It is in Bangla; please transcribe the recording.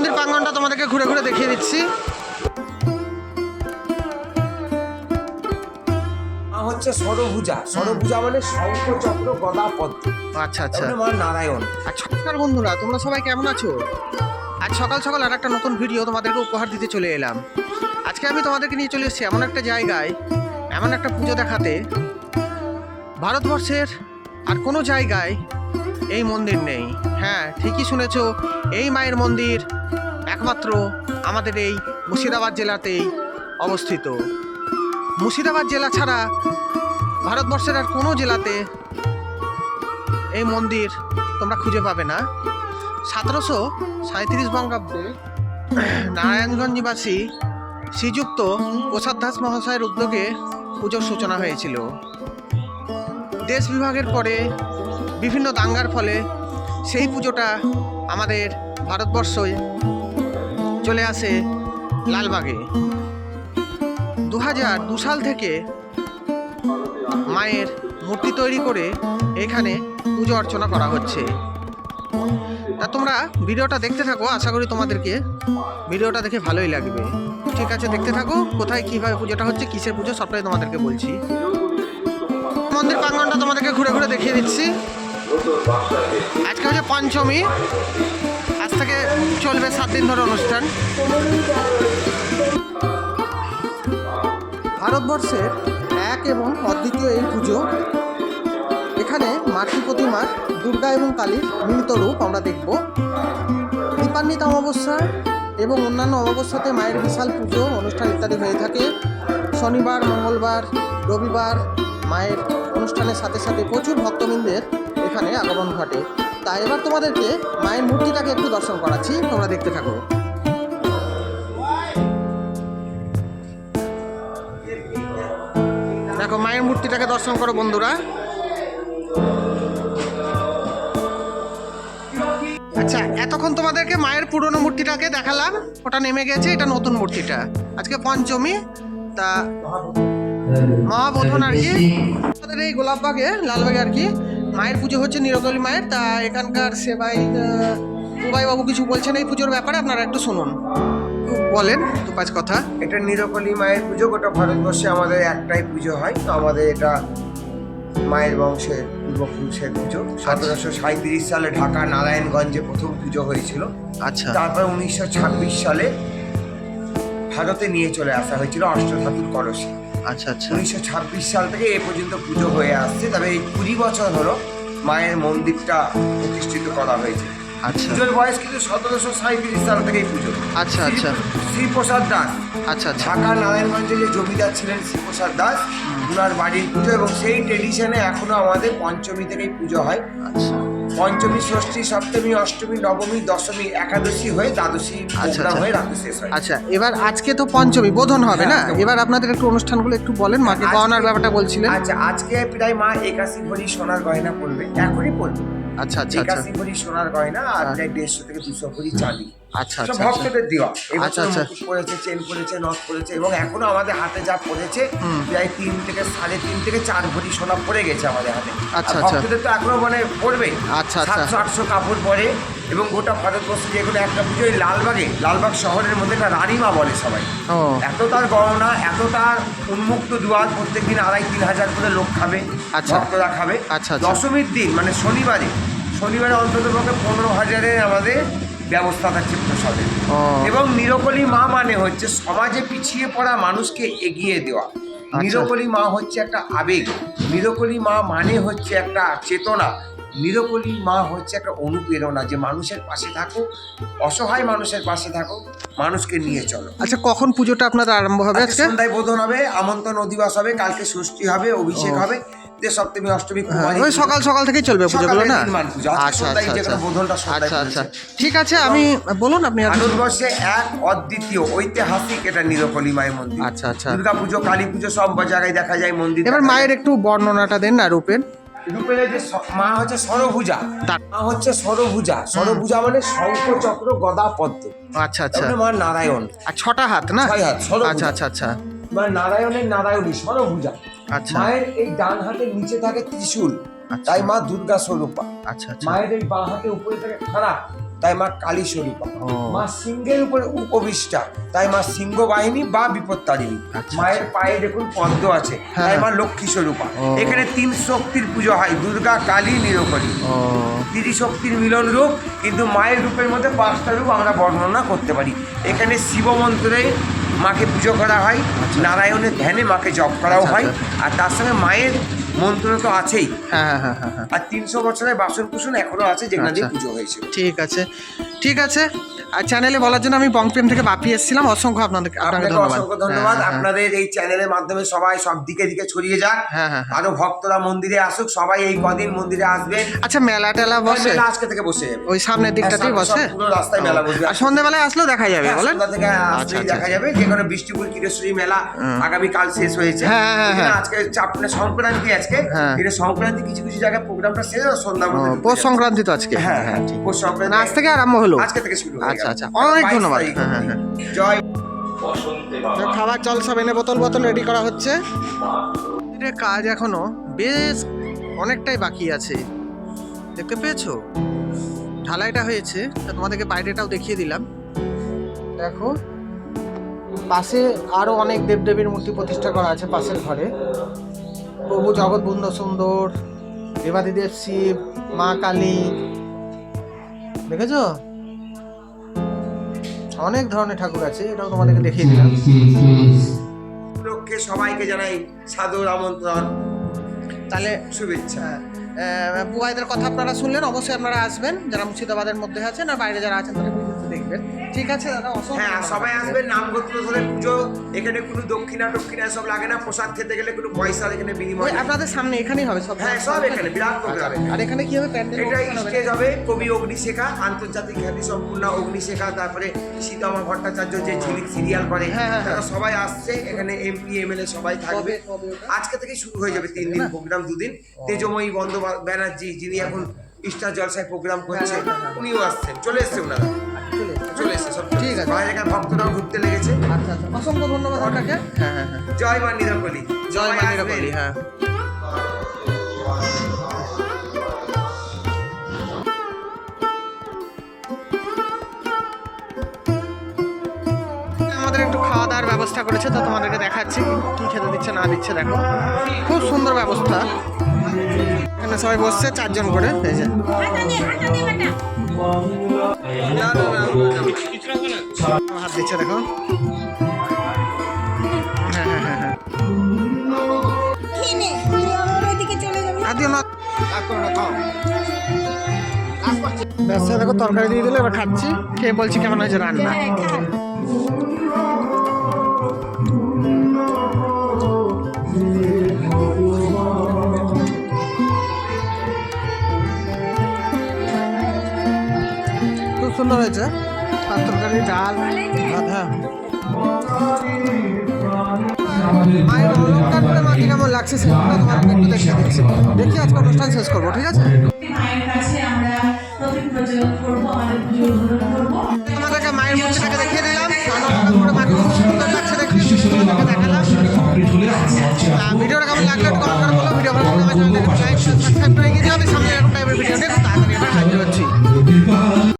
মন্দির প্রাঙ্গনটা তোমাদেরকে ঘুরে ঘুরে দেখিয়ে দিচ্ছি। হচ্ছে ষড়ভুজা। ষড়ভুজা মানে শঙ্খ চক্র গদা পদ্ম। আচ্ছা আচ্ছা। মা নারায়ণ। আচ্ছা নমস্কার বন্ধুরা তোমরা সবাই কেমন আছো? আজ সকাল সকাল আর একটা নতুন ভিডিও তোমাদেরকে উপহার দিতে চলে এলাম। আজকে আমি তোমাদেরকে নিয়ে চলে এসেছি এমন একটা জায়গায় এমন একটা পুজো দেখাতে। ভারতবর্ষের আর কোনো জায়গায় এই মন্দির নেই। হ্যাঁ ঠিকই শুনেছ। এই মায়ের মন্দির একমাত্র আমাদের এই মুর্শিদাবাদ জেলাতেই অবস্থিত। মুর্শিদাবাদ জেলা ছাড়া ভারতবর্ষের আর কোনো জেলাতে এই মন্দির তোমরা খুঁজে পাবে না। সতেরোশো সাঁত্রিশ বঙ্গাব্দে নারায়ণগঞ্জ নিবাসী শ্রীযুক্ত প্রসাদ দাস মহাশয়ের উদ্যোগে পুজোর সূচনা হয়েছিল। দেশ বিভাগের পরে বিভিন্ন দাঙ্গার ফলে সেই পুজোটা আমাদের ভারতবর্ষে চলে আসে লালবাগে। দু হাজার দু সাল থেকে মায়ের মূর্তি তৈরি করে এখানে পুজো অর্চনা করা হচ্ছে। তা তোমরা ভিডিওটা দেখতে থাকো, আশা করি তোমাদেরকে ভিডিওটা দেখে ভালোই লাগবে। ঠিক আছে, দেখতে থাকো, কোথায় কীভাবে পুজোটা হচ্ছে, কিসের পুজো, সবটাই তোমাদেরকে বলছি। মন্দির প্রাঙ্গনটা তোমাদেরকে ঘুরে ঘুরে দেখিয়ে দিচ্ছি। আজকে হচ্ছে পঞ্চমী। আজ থেকে চলবে সাত দিন ধরে অনুষ্ঠান। ভারতবর্ষের এক এবং অদ্বিতীয় এই পুজো। এখানে মাটি প্রতিমা, দুর্গা এবং কালীর মিলিত রূপ আমরা দেখব। দীপান্বিত অমাবস্যা এবং অন্যান্য অমাবস্যাতে মায়ের বিশাল পুজো, অনুষ্ঠান ইত্যাদি হয়ে থাকে। শনিবার, মঙ্গলবার, রবিবার মায়ের অনুষ্ঠানের সাথে সাথে প্রচুর ভক্তবৃন্দের এখানে আগমন ঘটে। তা এবার তোমাদেরকে মায়ের মূর্তিটাকে একটু দর্শন করাচ্ছি। তোমরা দেখতে থাকো। দেখো, মায়ের মূর্তিটাকে দর্শন করো বন্ধুরা। আচ্ছা এতক্ষণ তোমাদেরকে মায়ের পুরনো মূর্তিটাকে দেখালাম। ওটা নেমে গেছে, এটা নতুন মূর্তিটা। আজকে পঞ্চমী, তা মহাবোধন আর কি। আমাদের এই গোলাপবাগে লালবাগে আর কি মায়ের পুজো হচ্ছে নিরকলি মায়ের তা এখানকার সেবাই বাবু কিছু বলছেন এই পুজোর ব্যাপারে আপনারা একটু শুনুন। বলেন দু পাঁচ কথা। এটা নিরকলি মায়ের পুজো গোটা ভারতবর্ষে আমাদের একটাই পুজো হয়। তো আমাদের এটা মায়ের বংশের পূর্বপুরুষের পুজো। সতেরোশো সাঁত্রিশ সালে ঢাকা নারায়ণগঞ্জে প্রথম পুজো হয়েছিল। আচ্ছা। তারপর উনিশশো ছাব্বিশ সালে ভারতে নিয়ে চলে আসা হয়েছিল অষ্টধাতুর কলসে। আচ্ছা আচ্ছা। উনিশশো ছাব্বিশ সাল থেকে এ পর্যন্ত পুজো হয়ে আসছে। তবে এই কুড়ি বছর হলো মায়ের মন্দিরটা প্রতিষ্ঠিত করা হয়েছে। আচ্ছা। পুজোর বয়স কিন্তু সতেরোশো সাঁত্রিশ সাল থেকেই পুজো। আচ্ছা আচ্ছা। শ্রীপ্রসাদ দাস। আচ্ছা আচ্ছা। ঢাকা নারায়ণগঞ্জে যে জমিদার ছিলেন শ্রীপ্রসাদ দাস ওনার বাড়ির পুজো এবং সেই ট্রেডিশনে এখনও আমাদের পঞ্চমী থেকেই পুজো হয়। আচ্ছা। পঞ্চমী ষষ্ঠী সপ্তমী অষ্টমী নবমী দশমী একাদশী হয়ে দ্বাদশী আচ্ছা, আচ্ছা। হয়ে রাতে শেষ হয়। আচ্ছা এবার আজকে তো পঞ্চমী বোধন হবে না? হ্যাঁ, এবার আপনাদের একটু অনুষ্ঠানগুলো একটু বলেন মাকে গহনার ব্যাপারটা বলছিলেন। আচ্ছা আজকে প্রায় মা একাশি ভরি সোনার গয়না পড়বে এখনই পড়বে আচ্ছা আচ্ছা আচ্ছা। একাশি ভরি সোনার গয়না আর হ্যাঁ। প্রায় দেড়শো থেকে দুশো ভরি চাঁদি। আচ্ছা আচ্ছা আচ্ছা ভক্তদের দেওয়া আচ্ছা, আচ্ছা। পড়েছে চেন পড়েছে নথ পড়েছে এবং এখনও আমাদের হাতে যা পড়েছে প্রায় তিন থেকে সাড়ে তিন থেকে চার ভরি সোনা পড়ে গেছে আমাদের হাতে আচ্ছা, আচ্ছা। ভক্তদের তো এখনও মানে পড়বে আচ্ছা, আচ্ছা। সাতশো আটশো কাপড় পরে এবং গোটা ভারতবর্ষে যে কোনো একটা পুজো ওই লালবাগে লালবাগ শহরের মধ্যে একটা রানীমা বলে সবাই এত তার গণনা এত তার উন্মুক্ত দুয়ার প্রত্যেক দিন আড়াই তিন হাজার করে লোক খাবে আচ্ছা। ভক্তরা খাবে আচ্ছা, আচ্ছা। দশমীর দিন মানে শনিবারে শনিবারে অন্তত পক্ষে পনেরো হাজারের আমাদের ব্যবস্থা থাকছে প্রসাদের এবং নিরকলি মা মানে হচ্ছে সমাজে পিছিয়ে পড়া মানুষকে এগিয়ে দেওয়া। আচ্ছা। নিরকলি মা হচ্ছে একটা আবেগ। নিরকলি মা মানে হচ্ছে একটা চেতনা। নিরকলি মা হচ্ছে একটা অনুপ্রেরণা যে মানুষের পাশে থাকো অসহায় মানুষের পাশে থাকো মানুষকে নিয়ে চলো। আচ্ছা কখন পুজোটা আপনাদের আরম্ভ হবে আজকে? সন্ধ্যায় বোধন হবে আমন্ত্রণ অধিবাস হবে কালকে ষষ্ঠী হবে অভিষেক হবে। যে সপ্তমী অষ্টমী হ্যাঁ, ওই সকাল সকাল থেকেই চলবে পুজোগুলো না? আচ্ছা আচ্ছা আচ্ছা। ঠিক আছে আমি বলুন আপনি ভারতবর্ষে এক অদ্বিতীয় ঐতিহাসিক এটা নিরকলি মায়ের মন্দির। আচ্ছা আচ্ছা। দুর্গা পুজো কালী পুজো সব জায়গায় দেখা যায় মন্দির। এবার মায়ের একটু বর্ণনাটা দেন না রূপের। রূপের যে মা হচ্ছে সরভুজা তার- মা হচ্ছে সরভুজা সরভুজা মানে শঙ্খ চক্র গদা পদ্ম। আচ্ছা আচ্ছা। তারপরে মা নারায়ণ। আর ছটা হাত না? ছয় হাত, আচ্ছা আচ্ছা আচ্ছা। মা নারায়ণের নারায়ণী সরভুজা আচ্ছা। মায়ের এই ডান হাতের নিচে থাকে ত্রিশূল আচ্ছা। তাই মা দুর্গা স্বরূপা। আচ্ছা মায়ের এই বাঁ হাতে উপরে থাকে খাড়া তাই মা কালী স্বরূপা। মা সিংহের উপরে উপবিষ্টা তাই মা সিংহ বাহিনী বা বিপত্তারিণী। মায়ের পায়ে দেখুন পদ্ম আছে হ্যাঁ। তাই মা লক্ষ্মী স্বরূপা। এখানে তিন শক্তির পুজো হয় দুর্গা কালী নিরকলী ও। ত্রিশক্তির মিলন রূপ কিন্তু মায়ের রূপের মধ্যে পাঁচটা রূপ আমরা বর্ণনা করতে পারি। এখানে শিব মন্ত্রে মাকে পুজো করা হয় নারায়ণের ধ্যানে মাকে জপ করাও আচ্ছা, হয় আচ্ছা। আর তার সঙ্গে মায়ের মন্ত্র তো আছেই। হ্যাঁ হ্যাঁ হ্যাঁ হ্যাঁ আর তিনশো বছরের বাসন কুসন এখনও আছে যেখানে আচ্ছা। পুজো হয়েছে। ঠিক আছে। ঠিক আছে। আর চ্যানেলে বলার জন্য আমি বংপ্রেম থেকে বাপি এসেছিলাম। অসংখ্য আপনাদের আপনাকে অসংখ্য ধন্যবাদ। হ্যাঁ, হ্যাঁ, আপনাদের এই চ্যানেলের মাধ্যমে সবাই সব দিকে দিকে ছড়িয়ে যাক। হ্যাঁ। আরও ভক্তরা মন্দিরে আসুক সবাই এই কদিন মন্দিরে আসবে আচ্ছা মেলা টেলা বসে? আজকে থেকে বসে। ওই সামনের দিকটাতেই হ্যাঁ, বসে? পুরো রাস্তায় মেলা বসবে। আর সন্ধ্যেবেলায় আসলেও দেখা যাবে বলেন। থেকে আচ্ছা, আসলেই আচ্ছা, দেখা যাবে। যে কোনো বৃষ্টিপুর কিরেশ্বরী মেলা আগামী কাল শেষ হয়েছে। হ্যাঁ, হ্যাঁ, হ্যাঁ। আজকে চাপনে সংক্রান্তি আজকে। এটা সংক্রান্তি কিছু কিছু জায়গায় প্রোগ্রামটা শেষ সন্ধ্যা পৌষ সংক্রান্তি তো আজকে। হ্যাঁ হ্যাঁ ঠিক। পৌষ সংক্রান্তি আজ থেকে আরম্ভ হলো। আজকে থেকে শুরু আচ্ছা, আচ্ছা। অনেক ধন্যবাদ। হ্যাঁ, হ্যাঁ, অবধি। জয়। খাবার জল সব এনে বোতল বোতল রেডি করা হচ্ছে। মন্দিরের কাজ এখনও বেশ অনেকটাই বাকি আছে। দেখতে পেয়েছ? ঢালাইটা হয়েছে। তা তোমাদেরকে বাইরেটাও দেখিয়ে দিলাম। দেখো পাশে আরও অনেক দেবদেবীর মূর্তি প্রতিষ্ঠা করা আছে পাশের ঘরে। প্রভু জগৎবন্ধ সুন্দর দেবাদিদেব শিব মা কালী। দেখেছ? অনেক ধরনের ঠাকুর আছে এটাও তোমাদেরকে দেখিয়ে দিলাম। লক্ষ্যে সবাইকে জানাই সাদর আমন্ত্রণ তাহলে শুভেচ্ছা। আহ, বুয়াইদের কথা আপনারা শুনলেন অবশ্যই আপনারা আসবেন যারা মুর্শিদাবাদের মধ্যে আছেন আর বাইরে যারা আছেন তারা দেখবেন ঠিক আছে দাদা হ্যাঁ সবাই। আসবেন নাম গোত্র ধরে পুজো এখানে কোনো দক্ষিণা টক্ষিণা সব লাগে না প্রসাদ খেতে গেলে কোনো পয়সা এখানে বিনিময় আপনাদের সামনে এখানেই হবে সব। হ্যাঁ সব এখানে বিরাট প্রোগ্রাম। আর এখানে কি হবে? প্যান্ডেল এটা স্টেজ হবে কবি অগ্নিশেখা আন্তর্জাতিক খ্যাতি সম্পূর্ণ অগ্নিশেখা তারপরে সীতামা ভট্টাচার্য যে ঝিলিক সিরিয়াল করে হ্যাঁ, হ্যাঁ, তারা হ্যাঁ। সবাই আসছে এখানে এমপি এমএলএ সবাই থাকবে? আজকে থেকে শুরু হয়ে যাবে তিন দিন প্রোগ্রাম দুদিন। তেজময়ী বন্দ্যোপাধ্যায় ব্যানার্জি যিনি এখন স্টার জলসায় প্রোগ্রাম করছে। উনিও আসছেন চলে এসছে ওনারা। এসেছে। সব ঠিক আছে। বাইরে এখানে ভক্তরাও ঢুকতে লেগেছে। আচ্ছা আচ্ছা। অসংখ্য ধন্যবাদ আপনাকে। হ্যাঁ হ্যাঁ হ্যাঁ। জয় মা নিরকলি জয় সবাই মানিরা হ্যাঁ। আমাদের একটু খাওয়া দাওয়ার ব্যবস্থা করেছে তো তোমাদেরকে দেখাচ্ছি কি খেতে দিচ্ছে না দিচ্ছে দেখো। খুব সুন্দর ব্যবস্থা। এখানে সবাই বসছে চারজন করে এই যে। দেখো দেখো তরকারি দিয়ে দিলে এবার খাচ্ছি খেয়ে বলছি কেমন হয়েছে রান্না খুব সুন্দর হয়েছে। আর তরকারি ডাল মায়ের মা কেমন লাগছে সেটা তোমাকে একটু দেখে দিচ্ছি। দেখি আজকে অনুষ্ঠান শেষ করব ঠিক আছে? মায়ের তোমাদেরকে মূর্তিটাকে দেখিয়ে দিলাম। মাকে খুব সুন্দর লাগছে দেখি দেখালাম। বলো ভিডিও